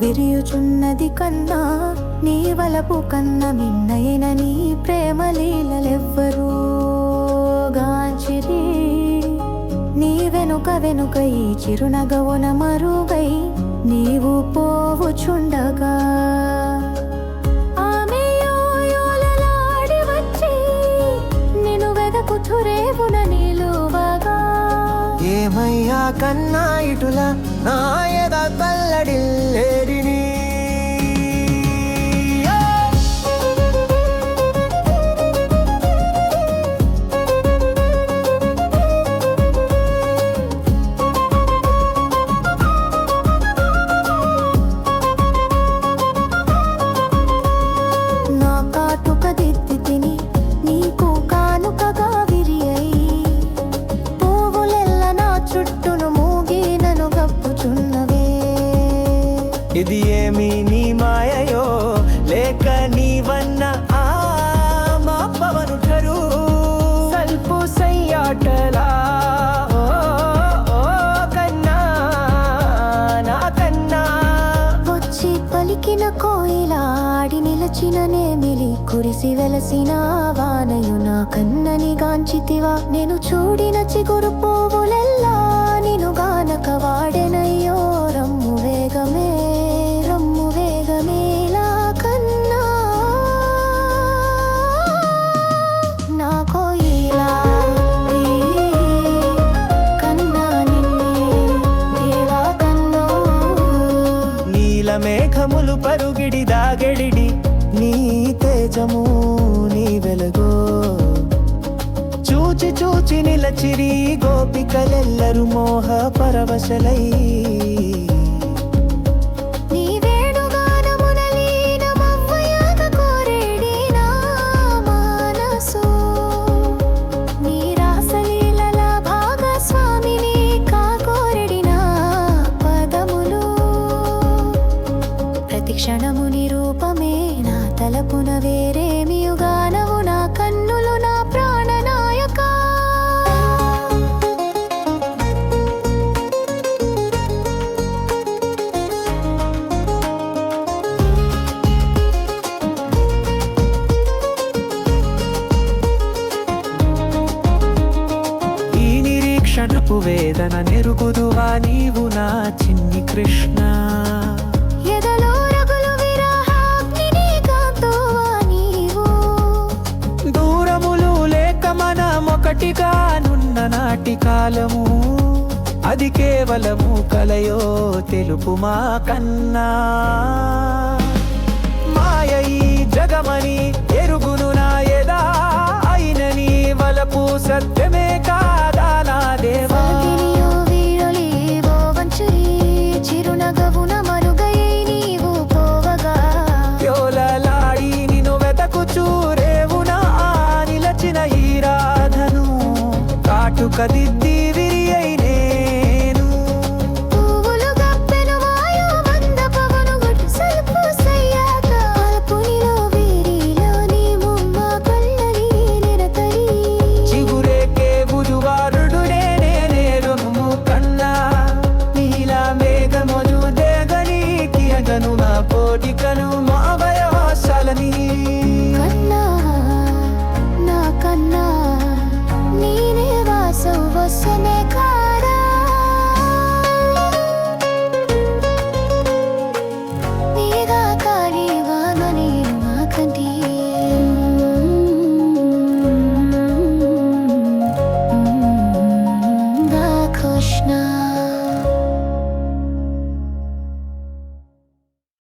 తెలియుచున్నది కన్నా నీ వలపు కన్న మిన్నైన నీ ప్రేమ లీలలెవ్వరూ గాంచిరి. నీ వెనుక వెనుక ఈ చిరునగవున మరుగై నీవు పోవుచుండగా ఏమయ్యా కన్నా ఇటుల ఇది ఏమి నీ మాయయో? లేక నీవన్న ఆ మా పవనుఠరు సల్పు సయ్యాటలా? ఓ, ఓ కన్నా నా కన్నా. వచ్చి పలికిన కోయిలాడి నిలచిన నేమిలి కురిసి వెలసిన వానయు నా కన్నని గాంచితివా. నేను చూడిన చిగురు పువ్వులెల్లా నిను మేఘములు పరుగిడి దాగెడిడి నీ తేజము నీ వెలుగో. చూచి చూచి నిలచిరి గోపికలెల్లరు మోహ పరవశలై. క్షణము నిరూపమే నా తలపున వేరేమియుగానవు నా కన్నులు నా ప్రాణనాయక. ఈ నిరీక్షణపు వేదన నెరుగుదువా నీవు నా చిన్ని కృష్ణ? నాటి కాలము అది కేవలము కలయో తెలుపు మా కన్నా. మాయ జగమని bocadito